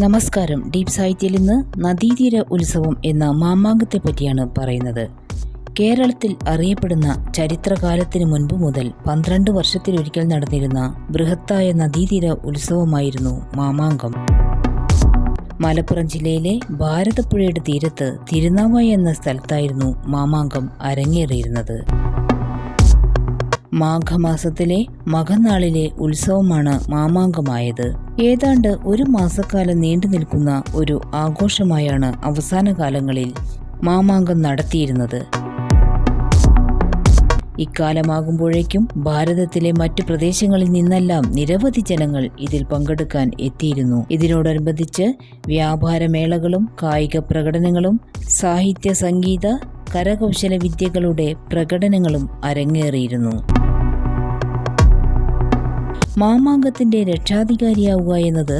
നമസ്കാരം. ഡീപ് സാഹിത്യയിൽ ഇന്ന് നദീതീര ഉത്സവം എന്ന മാമാങ്കത്തെ പറ്റിയാണ് പറയുന്നത്. കേരളത്തിൽ അറിയപ്പെടുന്ന ചരിത്രകാലത്തിന് മുൻപ് മുതൽ പന്ത്രണ്ട് വർഷത്തിലൊരിക്കൽ നടന്നിരുന്ന ബൃഹത്തായ നദീതീര ഉത്സവമായിരുന്നു മാമാങ്കം. മലപ്പുറം ജില്ലയിലെ ഭാരതപ്പുഴയുടെ തീരത്ത് തിരുനാവായ എന്ന സ്ഥലത്തായിരുന്നു മാമാങ്കം അരങ്ങേറിയിരുന്നത്. മാഘമാസത്തിലെ മകനാളിലെ ഉത്സവമാണ് മാമാങ്കമായത്. ഏതാണ്ട് ഒരു മാസക്കാലം നീണ്ടു നിൽക്കുന്ന ഒരു ആഘോഷമായാണ് അവസാന കാലങ്ങളിൽ മാമാങ്കം നടത്തിയിരുന്നത്. ഇക്കാലമാകുമ്പോഴേക്കും ഭാരതത്തിലെ മറ്റു പ്രദേശങ്ങളിൽ നിന്നെല്ലാം നിരവധി ജനങ്ങൾ ഇതിൽ പങ്കെടുക്കാൻ എത്തിയിരുന്നു. ഇതിനോടനുബന്ധിച്ച് വ്യാപാരമേളകളും കായിക പ്രകടനങ്ങളും സാഹിത്യ സംഗീത കരകൗശല വിദ്യകളുടെ പ്രകടനങ്ങളും അരങ്ങേറിയിരുന്നു. മാമാങ്കത്തിന്റെ രക്ഷാധികാരിയാവുക എന്നത്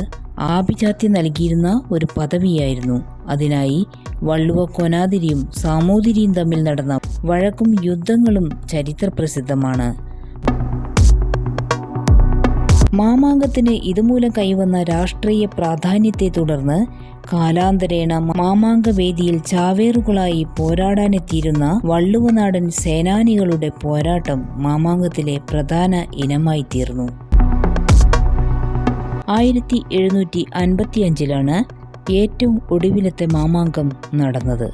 ആഭിജാത്യം നൽകിയിരുന്ന ഒരു പദവിയായിരുന്നു. അതിനായി വള്ളുവ കൊനാതിരിയും സാമൂതിരിയും തമ്മിൽ നടന്ന വഴക്കും യുദ്ധങ്ങളും ചരിത്ര പ്രസിദ്ധമാണ് മാമാങ്കത്തിന് ഇതുമൂലം കൈവന്ന രാഷ്ട്രീയ പ്രാധാന്യത്തെ തുടർന്ന് കാലാന്തരേണ മാമാങ്കവേദിയിൽ ചാവേറുകളായി പോരാടാനെത്തിയിരുന്ന വള്ളുവനാടൻ സേനാനികളുടെ പോരാട്ടം മാമാങ്കത്തിലെ പ്രധാന ഇനമായി തീർന്നു ആയിരത്തി എഴുന്നൂറ്റി അൻപത്തിയഞ്ചിലാണ് ഏറ്റവും ഒടുവിലത്തെ മാമാങ്കം നടന്നത്.